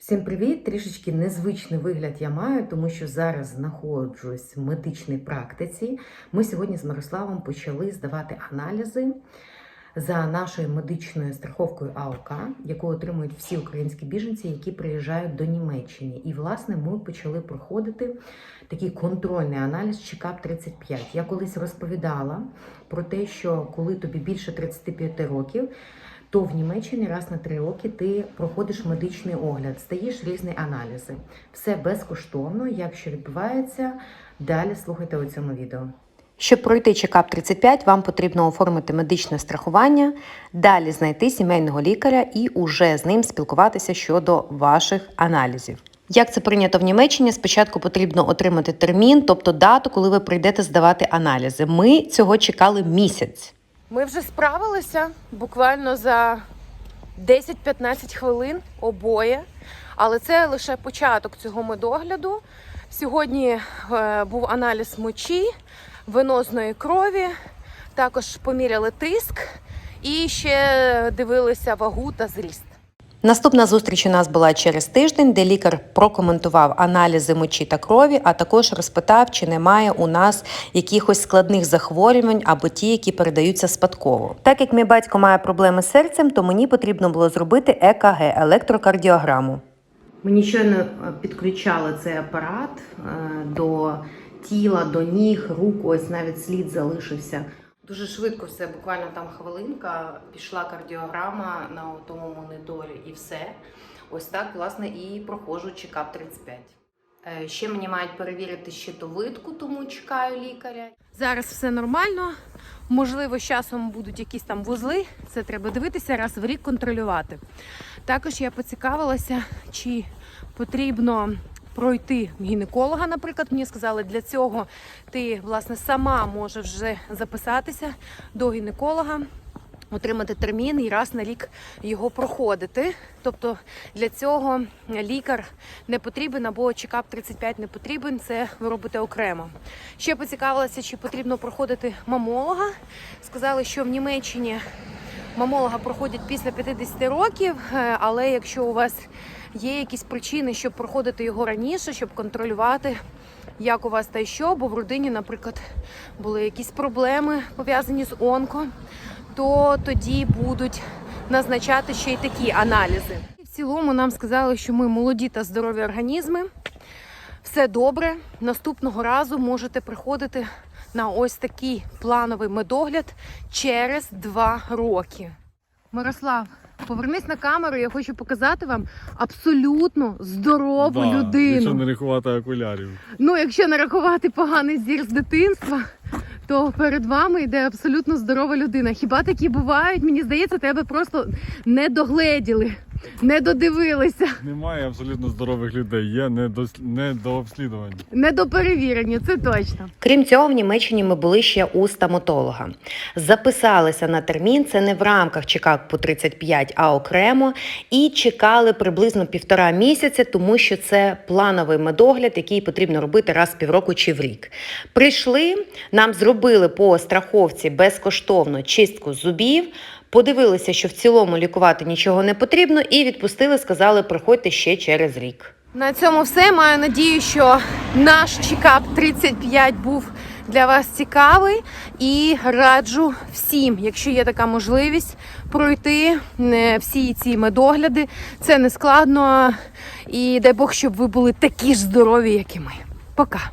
Всім привіт! Трішечки незвичний вигляд я маю, тому що зараз знаходжусь в медичній практиці. Ми сьогодні з Мирославом почали здавати аналізи за нашою медичною страховкою АОК, яку отримують всі українські біженці, які приїжджають до Німеччини. І, власне, ми почали проходити такий контрольний аналіз ЧКАП 35. Я колись розповідала про те, що коли тобі більше 35 років, то в Німеччині раз на три роки ти проходиш медичний огляд, стаєш різні аналізи. Все безкоштовно. Як що відбувається, далі слухайте у цьому відео. Щоб пройти чекап 35, вам потрібно оформити медичне страхування, далі знайти сімейного лікаря і уже з ним спілкуватися щодо ваших аналізів. Як це прийнято в Німеччині, спочатку потрібно отримати термін, тобто дату, коли ви прийдете здавати аналізи. Ми цього чекали місяць. Ми вже справилися буквально за 10-15 хвилин обоє, але це лише початок цього медогляду. Сьогодні е, був аналіз мочі, венозної крові, також поміряли тиск і ще дивилися вагу та зріст. Наступна зустріч у нас була через тиждень, де лікар прокоментував аналізи мочі та крові, а також розпитав, чи немає у нас якихось складних захворювань або ті, які передаються спадково. Так як мій батько має проблеми з серцем, то мені потрібно було зробити ЕКГ електрокардіограму. Мені щойно е, підключали цей апарат е, до тіла, до ніг, рук, ось навіть слід залишився. Дуже швидко все, буквально там хвилинка, пішла кардіограма на тому моніторі і все. Ось так, власне, і проходжу чекап 35. Е, Ще мені мають перевірити щитовидку, тому чекаю лікаря. Зараз все нормально. Можливо, з часом будуть якісь там вузли. Це треба дивитися, раз в рік контролювати. Також я поцікавилася, чи потрібно пройти гінеколога, наприклад. Мені сказали, для цього ти власне сама можеш вже записатися до гінеколога. Отримати термін і раз на рік його проходити. Тобто для цього лікар не потрібен або чекап 35 не потрібен, це ви робите окремо. Ще поцікавилася, чи потрібно проходити мамолога. Сказали, що в Німеччині мамолога проходять після 50 років, е, але якщо у вас є якісь причини, щоб проходити його раніше, щоб контролювати, як у вас та що, бо в родині, наприклад, були якісь проблеми пов'язані з онко, то тоді будуть назначати ще й такі аналізи. В цілому нам сказали, що ми молоді та здорові організми. Все добре. Наступного разу можете приходити на ось такий плановий медогляд через два роки. Мирослав, повернись на камеру, я хочу показати вам абсолютно здорову Да, людину. Якщо не рахувати окулярів. Ну, якщо не рахувати поганий зір з дитинства, то перед вами йде абсолютно здорова людина. Хіба такі бувають? Мені здається, тебе просто не догледіли, не додивилися, Немає абсолютно здорових людей, є недос- недообслідувані. не доперевірені, це точно. Крім цього, в Німеччині ми були ще у стоматолога. Записалися на термін, це не в рамках чекапу 35, а окремо, і чекали приблизно півтора місяця, тому що це плановий медогляд, який потрібно робити раз в півроку чи в рік. Прийшли, нам зробили по страховці безкоштовно чистку зубів. Подивилися, що в цілому лікувати нічого не потрібно, і відпустили, сказали, приходьте ще через рік. На цьому все. Маю надію, що наш чекап 35 був для вас цікавий і раджу всім, якщо є така можливість, пройти е, всі ці медогляди. Це не складно і дай Бог, щоб ви були такі ж здорові, як і ми. Пока.